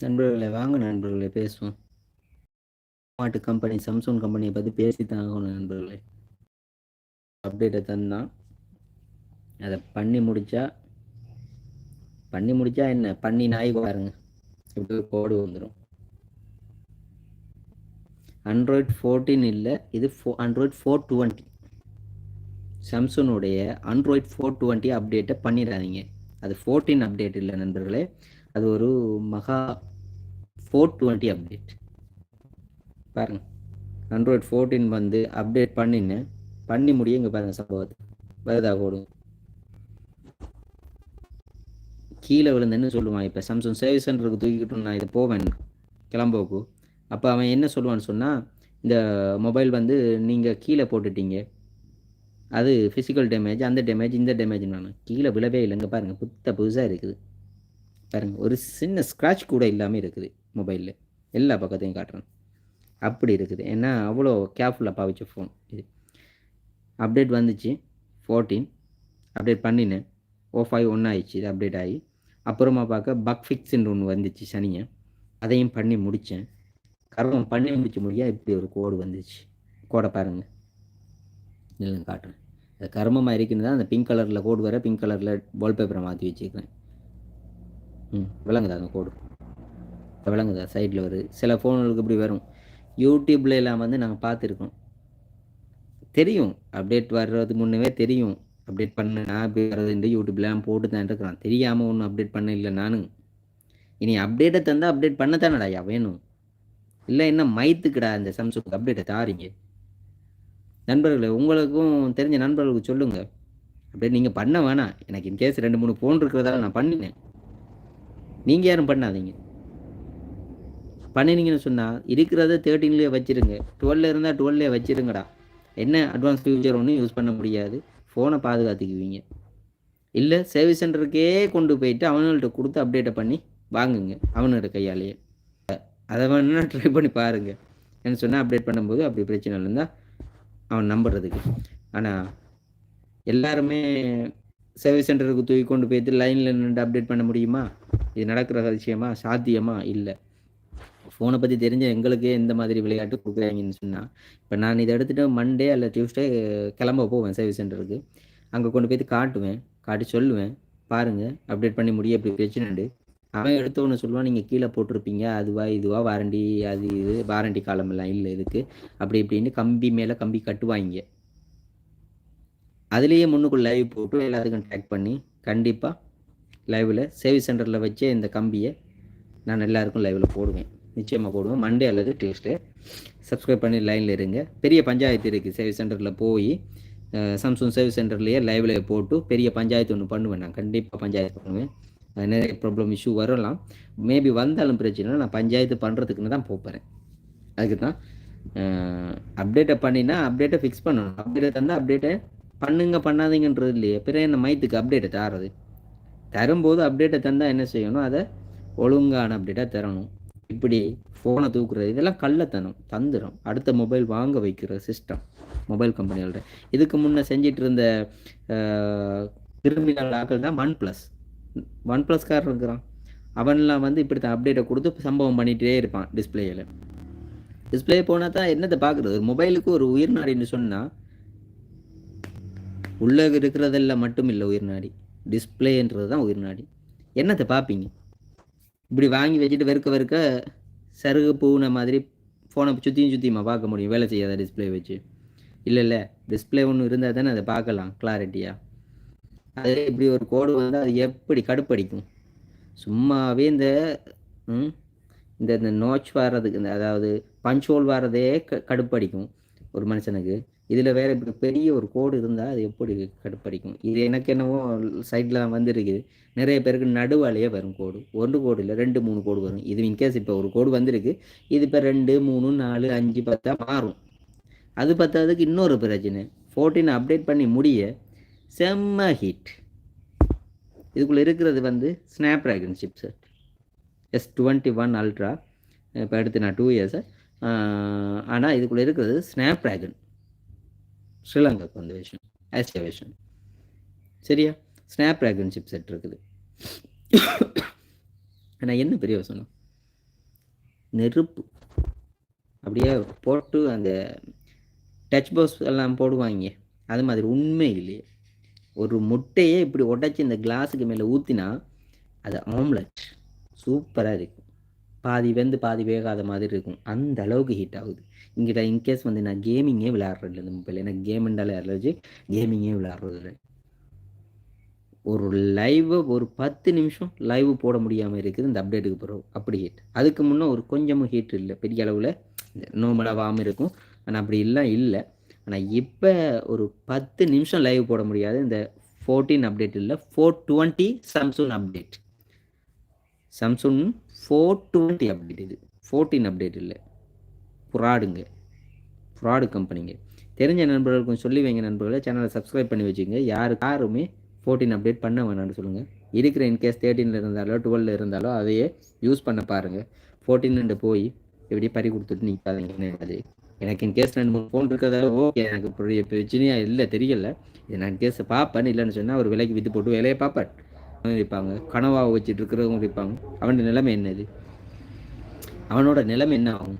நண்பர்களே வாங்க நண்பர்களே பேசுவோம். ஸ்மார்ட் கம்பெனி சாம்சங் கம்பெனியை பற்றி பேசி தான் ஆகணும் நண்பர்களே. அப்டேட்டை தந்தான். அதை பண்ணி முடிச்சா பண்ணி முடிச்சா என்ன? பண்ணி நாய் பாருங்க. இப்படி கோடு வந்துடும் ஆண்ட்ராய்ட் ஃபோர்டீன் இல்லை இது ஃபோ ஆண்ட்ராய்ட் ஃபோர் டுவெண்ட்டி சாம்சங்குடைய ஆண்ட்ராய்ட் ஃபோர் டுவெண்ட்டி அப்டேட்டை பண்ணிடாதீங்க. அது ஃபோர்டீன் அப்டேட் இல்லை நண்பர்களே. அது ஒரு மகா ஃபோர் டுவெண்ட்டி அப்டேட். பாருங்க. ஆண்ட்ராய்ட் ஃபோர்டீன் வந்து அப்டேட் பண்ணின்னு பண்ணி முடிய இங்கே பாருங்க சம்பவத்தை. வருதா ஓடும் கீழே விழுந்தேன்னு சொல்லுவான் இப்போ. சாம்சங் சர்வீஸ் சென்டருக்கு தூக்கிக்கிட்டு நான் இதை போவேன். கிளம்போக்கு. அப்போ அவன் என்ன சொல்லுவான்னு சொன்னால் இந்த மொபைல் வந்து நீங்கள் கீழே போட்டுட்டீங்க. அது ஃபிசிக்கல் டேமேஜ் அந்த டேமேஜ் இந்த டேமேஜ் நான் கீழே விழவே இல்லைங்க. பாருங்கள் புத்த புதுசாக இருக்குது. பாருங்கள் ஒரு சின்ன ஸ்க்ராட்ச் கூட இல்லாமல் இருக்குது மொபைலில் எல்லா பக்கத்தையும் காட்டுறேன். அப்படி இருக்குது. ஏன்னா அவ்வளோ கேர்ஃபுல்லாக பாவிச்ச ஃபோன் இது. அப்டேட் வந்துச்சு ஃபோர்டீன் அப்டேட் பண்ணினேன். ஓ ஃபைவ் ஒன்று ஆயிடுச்சு இது அப்டேட் ஆகி. அப்புறமா பார்க்க பக் ஃபிக்ஸ்ன்னு ஒன்று வந்துச்சு சனியை. அதையும் பண்ணி முடித்தேன் கர்மம் பண்ணி முடிச்சு முடியா இப்படி ஒரு கோடு வந்துச்சு. கோடை பாருங்கள் இல்லைங்க காட்டுறேன். அது கர்மமாக இருக்குன்னு தான் அந்த பிங்க் கலரில் கோடு வர பிங்க் கலரில் வால்பேப்பரை மாற்றி வச்சுக்கிறேன் ம் விளங்குதா அந்த கோடு விளங்குதா? சைடில் வருது. சில ஃபோன்களுக்கு இப்படி வரும். யூடியூப்ல எல்லாம் வந்து நாங்கள் பார்த்துருக்கோம். தெரியும். அப்டேட் வர்றதுக்கு முன்னவே தெரியும். அப்டேட் பண்ண நான் இப்படி வர்றதுன்ட்டு யூடியூப்லாம் போட்டு தான் இருக்கிறான். தெரியாமல் ஒன்றும் அப்டேட் பண்ண இல்லை நானும் இனி அப்டேட்டை தந்தால் அப்டேட் பண்ண தானடாயா வேணும். இல்லை என்ன மைத்துக்குடா இந்த சாம்சங் அப்டேட்டை தாரீங்க? நண்பர்களே உங்களுக்கும் தெரிஞ்ச நண்பர்களுக்கு சொல்லுங்கள் அப்படியே நீங்கள் பண்ண வேணாம். எனக்கு இன்கேஸ் ரெண்டு மூணு ஃபோன் இருக்கிறதால நான் பண்ணினேன். நீங்கள் யாரும் பண்ணாதீங்க. பண்ணினீங்கன்னு சொன்னால் இருக்கிறத தேர்ட்டீன்லேயே வச்சுருங்க. டுவெல்ல இருந்தால் டுவெல்லே வச்சுருங்கடா. என்ன அட்வான்ஸ் ஃபியூச்சர் ஒன்றும் யூஸ் பண்ண முடியாது. ஃபோனை பாதுகாத்துக்குவீங்க. இல்லை சர்வீஸ் சென்டருக்கே கொண்டு போயிட்டு அவனுங்கள்ட்ட கொடுத்து அப்டேட்டை பண்ணி வாங்குங்க அவனோட கையாலேயே. அதை வேணுன்னா ட்ரை பண்ணி பாருங்கள் என்ன சொன்னால் அப்டேட் பண்ணும்போது அப்படி பிரச்சனை இருந்தால் அவன் நம்புறதுக்கு. ஆனால் எல்லாருமே சர்வீஸ் சென்டருக்கு தூக்கி கொண்டு போயிட்டு லைனில் நின்று அப்டேட் பண்ண முடியுமா? இது நடக்கிற விஷயமா சாத்தியமா இல்லை. ஃபோனை பற்றி தெரிஞ்ச எங்களுக்கே எந்த மாதிரி விளையாட்டு கொடுக்குறாங்கன்னு சொன்னால் இப்போ நான் இதை எடுத்துகிட்டு மண்டே அல்ல டியூஸ்டே கிளம்ப போவேன் சர்வீஸ் சென்டருக்கு அங்கே கொண்டு போய் காட்டுவேன் காட்டி சொல்லுவேன் பாருங்கள் அப்டேட் பண்ணி முடிய இப்படி பிரச்சனைண்டு அவன் எடுத்த ஒன்று சொல்லுவான் நீங்கள் கீழே போட்டிருப்பீங்க அதுவா இதுவா வாரண்டி அது இது வாரண்டி காலமெல்லாம் இல்லை இதுக்கு. அப்படி இப்படின்னு கம்பி மேலே கம்பி கட்டுவாங்க. அதுலேயே முன்னுக்குள்ள லைவ் போட்டு எல்லாத்துக்கும் டேக் பண்ணி கண்டிப்பாக லைவில் சர்வீஸ் சென்டரில் வச்சே இந்த கம்பியை நான் எல்லாருக்கும் லைவில் போடுவேன். நிச்சயமாக போடுவேன். மண்டே அல்லது டியூஸ்டே சப்ஸ்கிரைப் பண்ணி லைனில் இருங்க. பெரிய பஞ்சாயத்து இருக்குது சர்வீஸ் சென்டரில் போய் சாம்சங் சர்வீஸ் சென்டர்லேயே லைவில் போட்டு பெரிய பஞ்சாயத்து ஒன்று பண்ணுவேன். நான் கண்டிப்பாக பஞ்சாயத்து பண்ணுவேன். நிறைய ப்ராப்ளம் இஷ்யூ வரலாம். மேபி வந்தாலும் பிரச்சனை நான் பஞ்சாயத்து பண்ணுறதுக்குன்னு தான் போகிறேன் அதுக்கு தான் அப்டேட்டை பண்ணினா அப்டேட்டை ஃபிக்ஸ் பண்ணணும். அப்டேட்டை தந்தால் அப்டேட்டை பண்ணுங்க பண்ணாதீங்கன்றது இல்லையே. பிறகு என்ன மைத்துக்கு அப்டேட்டை தாரது. தரும்போது அப்டேட்டை தந்தால் என்ன செய்யணும்? அதை ஒழுங்கான அப்டேட்டாக தரணும். இப்படி ஃபோனை தூக்குறது இதெல்லாம் கள்ளத்தனம் தந்துடும் அடுத்த மொபைல் வாங்க வைக்கிற சிஸ்டம் மொபைல் கம்பெனிகளோட இதுக்கு முன்னே செஞ்சிட்டு இருந்த கிரிமினல் ஆக்கள் தான் ஒன் ப்ளஸ் ஒன் ப்ளஸ்காரர் இருக்கிறான். அவன்லாம் வந்து இப்படி தான் அப்டேட்டை கொடுத்து சம்பவம் பண்ணிகிட்டே இருப்பான் டிஸ்பிளேயில் டிஸ்பிளே போனால் தான் என்னத்தை பார்க்குறது ஒரு மொபைலுக்கு ஒரு உயிர் நாடின்னு சொன்னால் உள்ளே இருக்கிறதெல்லாம் மட்டும் இல்லை உயிர் நாடி. டிஸ்பிளேன்றது தான் உயிர் நாடி என்னத்தை பார்ப்பீங்க இப்படி வாங்கி வச்சுட்டு வெறுக்க வெறுக்க சருகு பூனை மாதிரி ஃபோனை சுற்றியும் சுற்றியுமா பார்க்க முடியும்? வேலை செய்யாத டிஸ்பிளே வச்சு. இல்லை இல்லை. டிஸ்பிளே ஒன்று இருந்தால் தானே அதை பார்க்கலாம் கிளாரிட்டியாக அது இப்படி ஒரு கோடு வந்து அது எப்படி கடுப்படிக்கும்? சும்மாவே இந்த இந்த இந்த நோச் வர்றதுக்கு இந்த அதாவது பஞ்ச் ஹோல் வர்றதே க கடுப்படிக்கும் ஒரு மனுஷனுக்கு. இதில் வேறு இப்படி பெரிய ஒரு கோடு இருந்தால் அது எப்படி கடுப்படிக்கும்? இது எனக்கு என்னவோ சைடில் வந்துருக்குது. நிறைய பேருக்கு நடுவாலேயே வரும் கோடு ஒன்று கோடு இல்லை ரெண்டு மூணு கோடு வரும். இது இன்கேஸ் இப்போ ஒரு கோடு வந்திருக்கு இது இப்போ ரெண்டு மூணு நாலு அஞ்சு பத்தா மாறும். அது பத்தாததுக்கு இன்னொரு பிரச்சனை. ஃபோர்டீன் அப்டேட் பண்ணி முடிய செம்ம ஹீட் இதுக்குள்ளே இருக்கிறது வந்து Snapdragon chipset S twenty one ultra இப்போ எடுத்து நான் டூ இயர்ஸை ஆனால் இதுக்குள்ளே இருக்கிறது ஸ்னாப் ட்ராகன் ஸ்ரீலங்காக்கு வந்த விஷயம் ஆசியா விஷயம். சரியா? ஸ்னாப் ட்ராகன் சிப் செட் இருக்குது. நான் என்ன பெரிய வசனம் நெருப்பு. அப்படியே போட்டு அந்த டச் பாக்ஸ் எல்லாம் போடுவாங்க. அது மாதிரி உண்மை இல்லையே ஒரு முட்டையே இப்படி உடைச்சி இந்த கிளாஸுக்கு மேலே ஊற்றினா அது ஆம்லெட் சூப்பராக இருக்கும். பாதி வெந்து பாதி வேகாத மாதிரி இருக்கும். அந்த அளவுக்கு ஹீட் ஆகுது. இங்கிட்ட இன்கேஸ் வந்து நான் கேமிங்கே விளையாடுறது இந்த மொபைல் எனக்கு கேம்ண்டாலே அலர்ஜி கேமிங்கே விளையாடுறது. இல்லை ஒரு லைவை ஒரு பத்து நிமிஷம் லைவ் போட முடியாமல் இருக்குது. இந்த அப்டேட்டுக்கு பிறகு அப்படி ஹீட் அதுக்கு முன்னே ஒரு கொஞ்சமும் ஹீட் இல்லை. பெரிய அளவில் நோமலாகாமல் இருக்கும். ஆனால் அப்படி இல்லை இல்லை. ஆனால் இப்போ ஒரு பத்து நிமிஷம் லைவ் போட முடியாது. இந்த ஃபோர்டீன் அப்டேட் இல்லை four twenty Samsung update Samsung four twenty update இது. ஃபோர்டீன் அப்டேட் இல்லை. ஃப்ராடுங்க. ஃப்ராடு கம்பெனிங்க. தெரிஞ்ச நண்பர்களுக்கும் சொல்லி வைங்க நண்பர்களை. சேனலை சப்ஸ்கிரைப் பண்ணி வச்சுங்க யாரு யாருமே ஃபோர்டீன் அப்டேட் பண்ண வேணாம்னு சொல்லுங்கள் இருக்கிற இன்கேஸ் தேர்ட்டீனில் இருந்தாலோ டுவெலில் இருந்தாலோ அதையே யூஸ் பண்ண பாருங்கள் ஃபோர்டீன்ட்டு போய் எப்படி பறி கொடுத்துட்டு நிற்காதீங்கன்னு அது எனக்கு இன்கேஸ் ரெண்டு மூணு ஃபோன் இருக்கிறதால ஓகே. எனக்கு பிரச்சனையாக இல்லை தெரியல. இது நான் கேஸ் பார்ப்பேன். இல்லைன்னு சொன்னால் அவர் விலைக்கு விற்று போட்டு விலையை பார்ப்பேன் இருப்பாங்க. கனவாக வச்சுட்டு இருக்கிறவங்க இருப்பாங்க. அவனோட நிலைமை என்னது? அவனோட நிலைமை என்ன ஆகும்?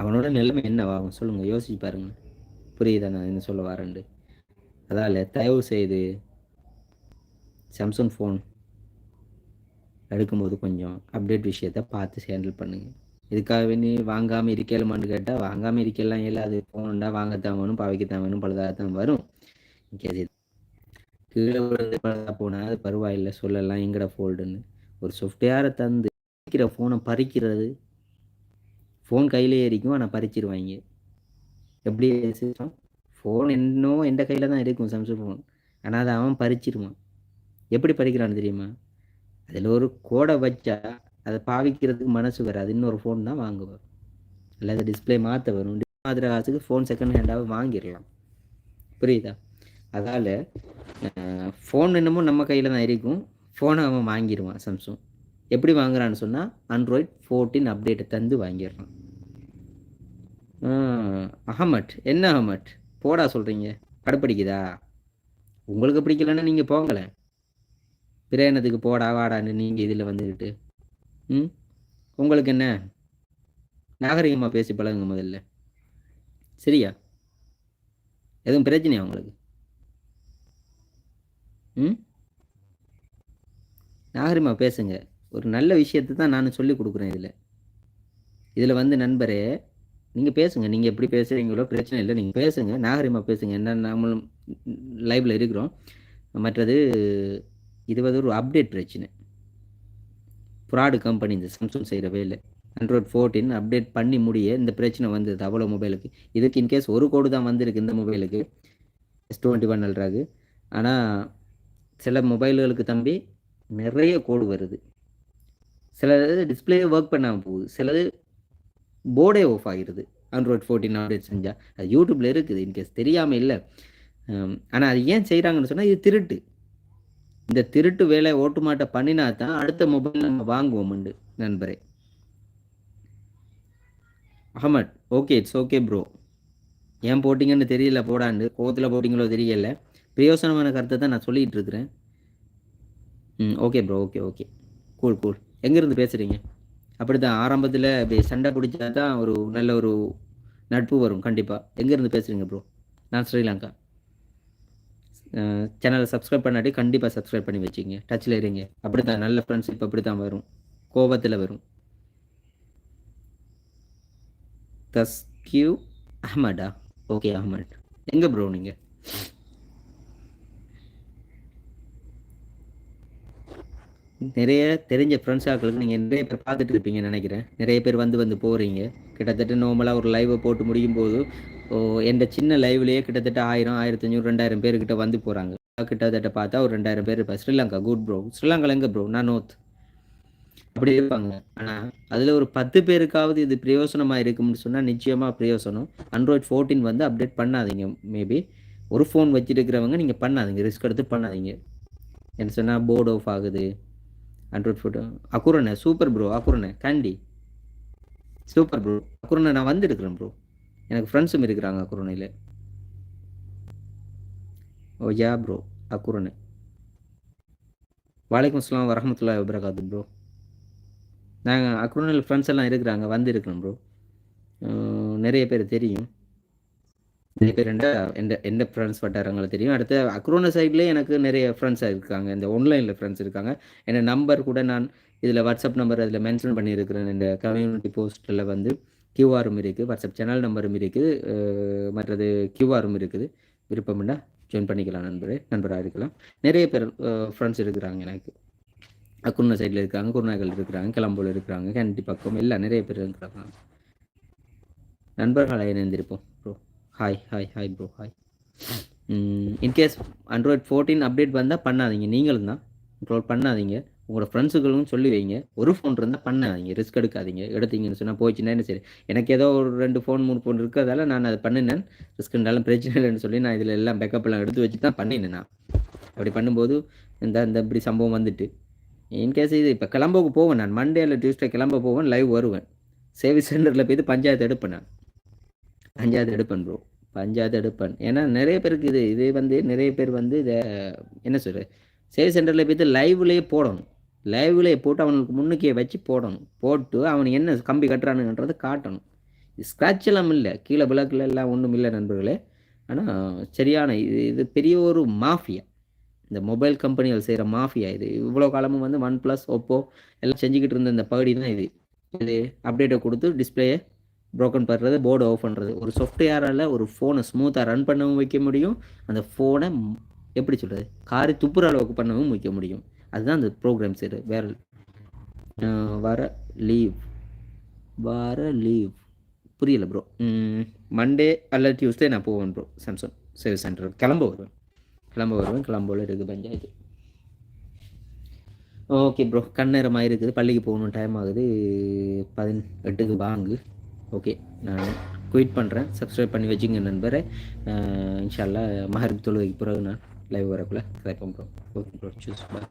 அவனோட நிலைமை என்ன ஆகும் சொல்லுங்கள் யோசிச்சு பாருங்க. புரியுதா நான் என்ன சொல்ல வரேன்ட்டு? அதால் தயவு செய்து சாம்சங் ஃபோன் எடுக்கும்போது கொஞ்சம் அப்டேட் விஷயத்த பார்த்து ஹேண்டில் பண்ணுங்கள் இதுக்காக வேண்டி வாங்காமல் இருக்கலாமான்னு கேட்டால் வாங்காமல் இருக்கலாம் இல்லாது ஃபோனுண்டா வாங்கத்தான் வேணும் பாவைக்கத்தான் வேணும் பழுதாக தான் வரும் கீழே விழுந்து பழுதாக போனால் அது பரவாயில்லை சொல்லலாம் எங்கட ஃபோல்டுன்னு ஒரு சாஃப்ட்வேரை தந்து ஃபோனை பறிக்கிறது ஃபோன் கையிலே இருக்கும் ஆனால் பறிச்சிருவாங்க எப்படி சிஸ்டம்? ஃபோன் இன்னும் எந்த கையில் தான் இருக்கும் சாம்சங் ஃபோன் ஆனால் அதை அவன் பறிச்சிருவான். எப்படி பறிக்கிறான்னு தெரியுமா? அதில் ஒரு கோடை வச்சா அதை பாவிக்கிறதுக்கு மனசு வராது. இன்னொரு ஃபோன் தான் வாங்குவார் அல்லது டிஸ்பிளே மாற்ற வரும். மாத்திர காசுக்கு ஃபோன் செகண்ட் ஹேண்டாக வாங்கிடலாம். புரியுதா? அதால் ஃபோன் என்னமோ நம்ம கையில் தான் இருக்கும். ஃபோனை அவன் வாங்கிடுவான் சாம்சங் எப்படி வாங்குறான்னு சொன்னால் ஆண்ட்ராய்ட் ஃபோர்டீன் அப்டேட்டை தந்து வாங்கிடுறான். அகமட் என்ன அகமட் போடா சொல்கிறீங்க கடுப்படிக்குதா? உங்களுக்கு பிடிக்கலன்னா நீங்கள் போங்களேன். பிரயாணத்துக்கு போடா வாடான்னு நீங்கள் இதில் வந்துக்கிட்டு ம்? உங்களுக்கு என்ன? நாகரிகமாக பேசி பழகுங்க முதல்ல. சரியா? எதுவும் பிரச்சனையா உங்களுக்கு? ம்? நாகரிகமாக பேசுங்க. ஒரு நல்ல விஷயத்தை தான் நான் சொல்லி கொடுக்குறேன் இதில். இதில் வந்து நண்பரே நீங்கள் பேசுங்க. நீங்கள் எப்படி பேசுகிறீங்களோ பிரச்சனை இல்லை. நீங்கள் பேசுங்க. நாகரிகமாக பேசுங்க. என்ன நம்மளும் லைவில் இருக்கிறோம். மற்றது இது வந்து ஒரு அப்டேட் பிரச்சனை. ப்ராடு கம்பெனி இந்த சாம்சங் செய்கிறவே இல்லை. ஆண்ட்ராய்ட் ஃபோர்டீன் அப்டேட் பண்ணி முடிய இந்த பிரச்சனை வந்தது அவ்வளோ மொபைலுக்கு. இதுக்கு இன்கேஸ் ஒரு கோடு தான் வந்திருக்கு இந்த மொபைலுக்கு. எஸ் டுவெண்ட்டி ஒன் அல்ட்ராக்கு ஆனால் சில மொபைல்களுக்கு தம்பி நிறைய கோடு வருது. சிலது டிஸ்பிளே ஒர்க் பண்ணாமல் போகுது. சிலது போர்டே ஆஃப் ஆகிடுது ஆண்ட்ராய்ட் ஃபோர்டீன் அப்டேட் செஞ்சால் அது யூடியூப்பில் இருக்குது இன்கேஸ் தெரியாமல் இல்லை. ஆனால் அது ஏன் செய்கிறாங்கன்னு சொன்னால் இது திருட்டு. இந்த திருட்டு வேலை ஓட்டுமாட்டை பண்ணினா தான் அடுத்த மொபைல் நம்ம வாங்குவோம் நண்பரே. Ahmed okay it's okay bro ஏன் போட்டிங்கன்னு தெரியல போடாண்டு. கோவத்தில் போட்டிங்களோ தெரியல. பிரயோசனமான கருத்தை தான் நான் சொல்லிகிட்டு இருக்கிறேன். ம் okay bro okay okay cool cool எங்கேருந்து பேசுகிறீங்க அப்படி தான் ஆரம்பத்தில் இப்படி சண்டை பிடிச்சா தான் ஒரு நல்ல ஒரு நட்பு வரும் கண்டிப்பாக எங்கேருந்து பேசுகிறீங்க ப்ரோ நான் ஸ்ரீலங்கா. சேனலை சப்ஸ்கிரைப் பண்ணாட்டி கண்டிப்பாக சப்ஸ்கிரைப் பண்ணி வச்சுங்க டச்சில் இருங்க. அப்படி தான் நல்ல ஃப்ரெண்ட்ஷிப் அப்படி தான் வரும். கோபத்தில் வரும். தஸ்கியூ அஹமடா. ஓகே அஹமட். எங்கே ப்ரோ நீங்கள் நிறைய தெரிஞ்ச ஃப்ரெண்ட்ஸ் ஆக்களுக்கு நீங்கள் நிறைய பேர் பார்த்துட்டு இருப்பீங்கன்னு நினைக்கிறேன். நிறைய பேர் வந்து வந்து போகிறீங்க கிட்டத்தட்ட நார்மலாக ஒரு லைவை போட்டு முடியும் போது எந்த சின்ன லைவ்லேயே கிட்டத்தட்ட ஆயிரம் ஆயிரத்தி அஞ்சூறு ரெண்டாயிரம் பேர்கிட்ட வந்து போகிறாங்க கிட்டத்தட்ட பார்த்தா ஒரு ரெண்டாயிரம் பேர் இருப்பாங்க. ஸ்ரீலங்கா குட் ப்ரோ ஸ்ரீலங்காவில் எங்கே ப்ரோ நான் நோத் அப்படி இருப்பாங்க. ஆனால் அதில் ஒரு பத்து பேருக்காவது இது பிரயோசனமாக இருக்கும்னு சொன்னால் நிச்சயமாக பிரயோசனம். ஆண்ட்ராய்ட் ஃபோர்டீன் வந்து அப்டேட் பண்ணாதீங்க மேபி ஒரு ஃபோன் வச்சுருக்கிறவங்க நீங்கள் பண்ணாதீங்க. ரிஸ்க் எடுத்து பண்ணாதீங்க. என்ன சொன்னால் போர்டு ஆஃப் ஆகுது. ஆண்ட்ராய்ட் ஃபோட்டோ அக்குரண்ணே சூப்பர் ப்ரோ அக்குரண்ணே கேண்டி சூப்பர் ப்ரோ அக்குரண்ணே நான் வந்துருக்கிறேன் ப்ரோ எனக்கு ஃப்ரெண்ட்ஸும் இருக்கிறாங்க அக்குரணையில். ஓ யா ப்ரோ அக்குரண்ணே வலைக்கம் அஸ்லாம் வரமத்துல்லா வபரகாத்து ப்ரோ நாங்கள் அக்குரணையில் ஃப்ரெண்ட்ஸ் எல்லாம் இருக்கிறாங்க வந்து இருக்கிறோம் ப்ரோ நிறைய பேர் தெரியும். நிறைய பேர் எந்த எந்த எந்த ஃப்ரெண்ட்ஸ் வட்டாரங்களை தெரியும். அடுத்து அக்ரோனா சைட்லேயே எனக்கு நிறைய ஃப்ரெண்ட்ஸாக இருக்காங்க. இந்த ஒன்லைனில் ஃப்ரெண்ட்ஸ் இருக்காங்க. என் நம்பர் கூட நான் இதில் வாட்ஸ்அப் நம்பர் அதில் மென்ஷன் பண்ணியிருக்கிறேன். இந்த கம்யூனிட்டி போஸ்ட்டில் வந்து கியூஆரும் இருக்குது. வாட்ஸ்அப் சேனல் நம்பரும் இருக்குது. மற்றது கியூஆரும் இருக்குது. விருப்பம்னா ஜாயின் பண்ணிக்கலாம் நண்பரே. நண்பராக இருக்கலாம். நிறைய பேர் ஃப்ரெண்ட்ஸ் இருக்கிறாங்க எனக்கு. குருணை சைடில் இருக்காங்க குருநாகல் இருக்கிறாங்க கிளம்பூர் இருக்கிறாங்க கேண்டி பக்கம் எல்லாம் நிறைய பேர் இருக்கிறாங்க. நண்பர்களாக இணைந்திருப்போம். Hi hi hi bro hi in case Android fourteen update வந்தால் பண்ணாதீங்க. நீங்களும் தான். அப்லோட் பண்ணாதீங்க. உங்களோட ஃப்ரெண்ட்ஸுகளும் சொல்லி வைங்க. ஒரு ஃபோன் இருந்தால் பண்ணாதீங்க. ரிஸ்க் எடுக்காதீங்க. எடுத்தீங்கன்னு சொன்னால் போச்சுன்னா என்ன சரி எனக்கு ஏதோ ஒரு ரெண்டு ஃபோன் மூணு ஃபோன் இருக்கிறதால நான் அதை பண்ணினேன். ரிஸ்க் இருந்தாலும் பிரச்சனை இல்லைன்னு சொல்லி நான் இதில் எல்லாம் பேக்கப் எல்லாம் எடுத்து வச்சு தான் பண்ணினேன் நான். அப்படி பண்ணும்போது இந்த இந்த இப்படி சம்பவம் வந்துட்டு. இன்கேஸ் இது இப்போ கிளம்புக்கு போவேன் நான். மண்டே இல்லை டியூஸ்டே கிளம்ப போவேன் லைவ் வருவேன். சேவிஸ் சென்டரில் போய்ட்டு பஞ்சாயத்து எடுப்பேன் நான். பஞ்சாயத்து எடுப்பேன் ப்ரோ பஞ்சாயத்து எடுப்பேன். ஏன்னா நிறைய பேருக்கு இது இது வந்து நிறைய பேர் வந்து இதை என்ன சொல்கிறது சேல்ஸ் சென்டரில் போய்த்து லைவ்லேயே போடணும். லைவ்லேயே போட்டு அவனுக்கு முன்னுக்கே வச்சு போடணும். போட்டு அவனுக்கு என்ன கம்பி கட்டுறானுன்றதை காட்டணும். ஸ்க்ராட்ச் எல்லாம் இல்லை. கீழே பிளாக்கில் எல்லாம் ஒன்றும் இல்லை நண்பர்களே. ஆனால் சரியான இது இது பெரிய ஒரு மாஃபியா. இந்த மொபைல் கம்பெனிகள் செய்கிற மாஃபியா இது. இவ்வளோ காலமும் வந்து ஒன் ப்ளஸ் ஒப்போ எல்லாம் செஞ்சுக்கிட்டு இருந்த இந்த பகுதி தான் இது. இது அப்டேட்டை கொடுத்து டிஸ்பிளேயை ப்ரோக்கன் பண்ணுறது போர்டு ஆஃப் பண்ணுறது ஒரு சாஃப்ட்வேரால் ஒரு ஃபோனை ஸ்மூத்தாக ரன் பண்ணவும் வைக்க முடியும். அந்த ஃபோனை எப்படி சொல்கிறது காரி துப்புற அளவுக்கு பண்ணவும் வைக்க முடியும். அதுதான் அந்த ப்ரோக்ராம் இது வேற வர லீவ் வர லீவ் புரியல ப்ரோ மண்டே அல்ல டியூஸ்டே நான் போவேன் ப்ரோ சாம்சங் சர்வீஸ் சென்டர் கிளம்ப வருவேன். கிளம்ப வருவேன். கிளம்போல இருக்குது பஞ்சாயத்து. ஓகே ப்ரோ கண்ணேரமாக இருக்குது பள்ளிக்கு போகணும். டைம் ஆகுது. பதினெட்டுக்கு வாங்கு. ஓகே நான் குயிட் பண்ணுறேன் சப்ஸ்கிரைப் பண்ணி வச்சுங்க நண்பரை. இன்ஷால்லா மஹரிப் தொழுகைக்கு பிறகு நான் லைவ் வரக்குள்ள கதைப்போம் ப்ரோ ஓகே ப்ரோ சூஸ் பாய்